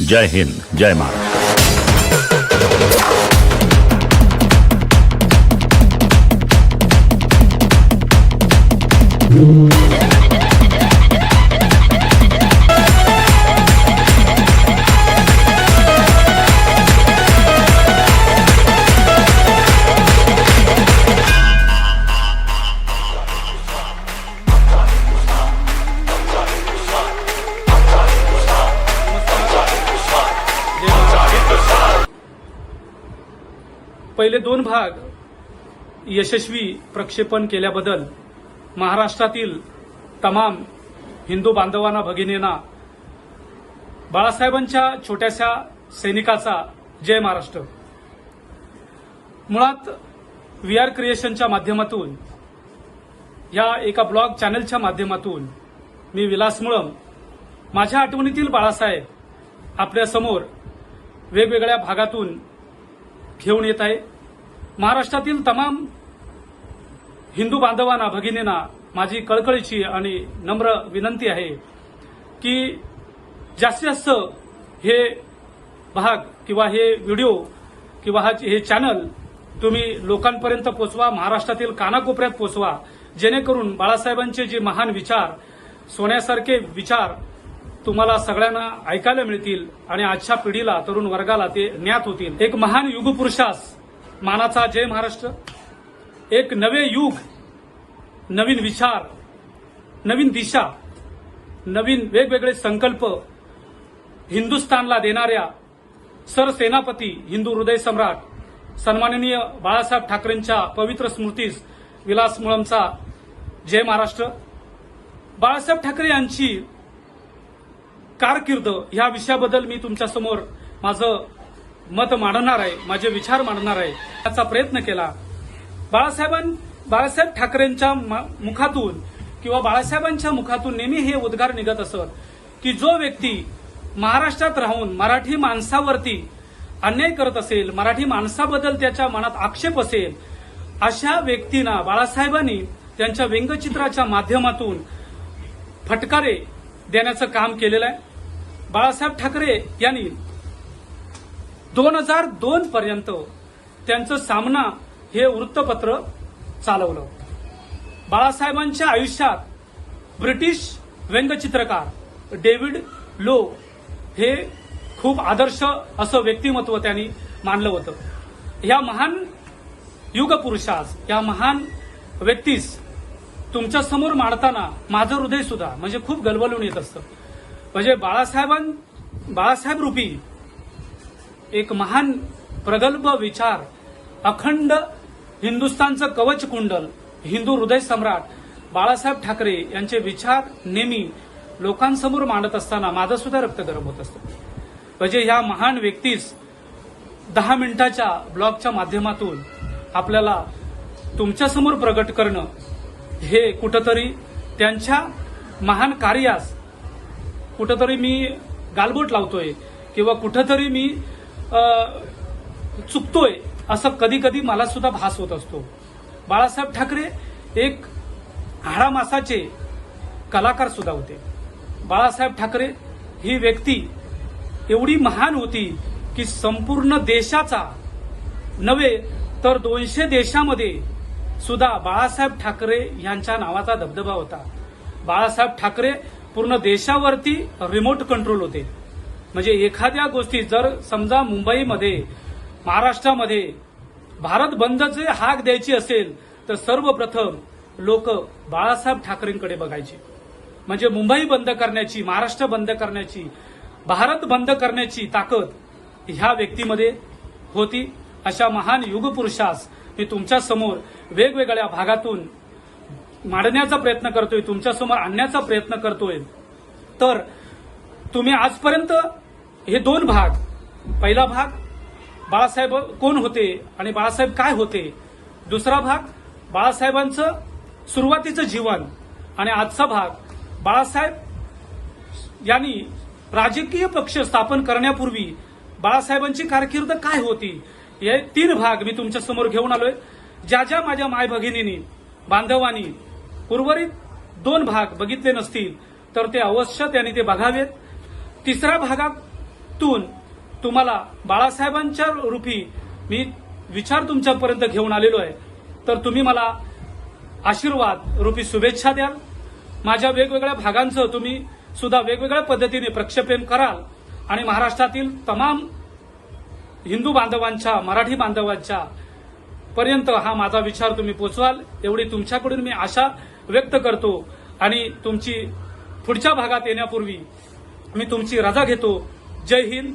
Jai Hind Jai Maharashtra Thank you. पहिले दोन भाग यशस्वी प्रक्षेपण केल्याबद्दल महाराष्ट्रातील तमाम हिंदू बांधवांना भगिनींना बाळासाहेबांच्या छोट्याशा सैनिकाचा जय महाराष्ट्र. मुळात व्ही आर क्रिएशनच्या माध्यमातून या एका ब्लॉग चॅनलच्या माध्यमातून मी विलास मुळम माझ्या आठवणीतील बाळासाहेब आपल्यासमोर वेगवेगळ्या भागातून घेऊन येत आहे. महाराष्ट्रातील तमाम हिंदू बांधवांना भगिनींना माझी कळकळीची आणि नम्र विनंती आहे की जास्तीत जास्त हे भाग किंवा हे व्हिडिओ किंवा हे चॅनल तुम्ही लोकांपर्यंत पोचवा महाराष्ट्रातील कानाकोपऱ्यात पोचवा. जेणेकरून बाळासाहेबांचे जे महान विचार सोन्यासारखे विचार तुम्हाला सगळ्यांना ऐकायला मिळतील आणि आजच्या पिढीला तरुण वर्गाला ते ज्ञात होतील. एक महान युगपुरुषास मानाचा जय महाराष्ट्र. एक नवे युग नवीन विचार नवीन दिशा नवीन वेगवेगळे संकल्प हिंदुस्थानला देणाऱ्या सरसेनापती हिंदू हृदय सम्राट सन्माननीय बाळासाहेब ठाकरेंच्या पवित्र स्मृतीस विलास मुळमचा जय महाराष्ट्र. बाळासाहेब ठाकरे यांची कारकीर्द ह्या विषयाबद्दल मी तुमच्यासमोर माझं मत मांडणार आहे माझे विचार मांडणार आहे याचा प्रयत्न केला. बाळासाहेबां बाळासाहेब ठाकरेंच्या मुखातून किंवा बाळासाहेबांच्या मुखातून नेहमी हे उद्गार निघत असत की जो व्यक्ती महाराष्ट्रात राहून मराठी माणसावरती अन्याय करत असेल मराठी माणसाबद्दल त्याच्या मनात आक्षेप असेल अशा व्यक्तींना बाळासाहेबांनी त्यांच्या व्यंगचित्राच्या माध्यमातून फटकारे देण्याचं काम केलेलं आहे. बाळासाहेब ठाकरे यांनी दोन हजार दोन पर्यंत त्यांचं सामना हे वृत्तपत्र चालवलं बाळासाहेबांच्या आयुष्यात ब्रिटिश व्यंगचित्रकार डेव्हिड लो हे खूप आदर्श असं व्यक्तिमत्व त्यांनी मानलं होतं. या महान युगपुरुषास या महान व्यक्तीस तुमच्यासमोर मांडताना माझं हृदय सुद्धा म्हणजे खूप गलबलून येत असतं. म्हणजे बाळासाहेबां बाळासाहेब रूपी एक महान प्रगल्भ विचार अखंड हिंदुस्थानचं कवच कुंडल हिंदू हृदय सम्राट बाळासाहेब ठाकरे यांचे विचार नेहमी लोकांसमोर मांडत असताना माझं सुद्धा रक्त गरम होत असतं. म्हणजे ह्या महान व्यक्तीस दहा मिनिटाच्या ब्लॉगच्या माध्यमातून आपल्याला तुमच्यासमोर प्रगट करणं हे कुठंतरी त्यांच्या महान कार्यास कुठंतरी मी गालबोट लावतोय किंवा कुठंतरी मी चुकतोय असं कधी कधी मला सुद्धा भास होत असतो. बाळासाहेब ठाकरे एक हाडामासाचे कलाकार सुद्धा होते. बाळासाहेब ठाकरे ही व्यक्ती एवढी महान होती की संपूर्ण देशाचा नव्हे तर दोनशे देशामध्ये सुद्धा बाळासाहेब ठाकरे यांच्या नावाचा धबधबा होता. बाळासाहेब ठाकरे पूर्ण देशावरती रिमोट कंट्रोल होते. म्हणजे एखाद्या गोष्टी जर समजा मुंबईमध्ये महाराष्ट्रामध्ये भारत बंदचे हाक द्यायची असेल तर सर्वप्रथम लोक बाळासाहेब ठाकरेंकडे बघायचे. म्हणजे मुंबई बंद करण्याची महाराष्ट्र बंद करण्याची भारत बंद करण्याची ताकद ह्या व्यक्तीमध्ये होती. अशा महान युगपुरुषास मी तुमच्यासमोर वेगवेगळ्या भागातून मांडण्याचा प्रयत्न करतोय तुमच्यासमोर आणण्याचा प्रयत्न करतोय. तर तुम्ही आजपर्यंत हे दोन भाग पहिला भाग बाळासाहेब कोण होते आणि बाळासाहेब काय होते? दुसरा भाग बाळासाहेबांचं सुरुवातीचं जीवन आणि आजचा भाग बाळासाहेब यांनी राजकीय पक्ष स्थापन करण्यापूर्वी बाळासाहेबांची कारकीर्द काय होती? हे तीन भाग मी तुमच्यासमोर घेऊन आलोय. ज्या ज्या माझ्या माय भगिनींनी बांधवांनी उर्वरित दोन भाग बघितले नसतील तर ते अवश्य त्यांनी ते बघावेत. तिसऱ्या भागातून तुम्हाला बाळासाहेबांच्या रूपी मी विचार तुमच्यापर्यंत घेऊन आलेलो आहे. तर तुम्ही मला आशीर्वाद रूपी शुभेच्छा द्याल. माझ्या वेगवेगळ्या भागांचं तुम्ही सुद्धा वेगवेगळ्या पद्धतीने प्रक्षेपण कराल. आणि महाराष्ट्रातील तमाम हिंदू बांधवांच्या मराठी बांधवांच्या पर्यंत हा माझा विचार तुम्ही पोचवाल एवढी तुमच्याकडून मी आशा व्यक्त करतो. आणि तुमची पुढच्या भागात येण्यापूर्वी मी तुमची रजा घेतो. जय हिंद.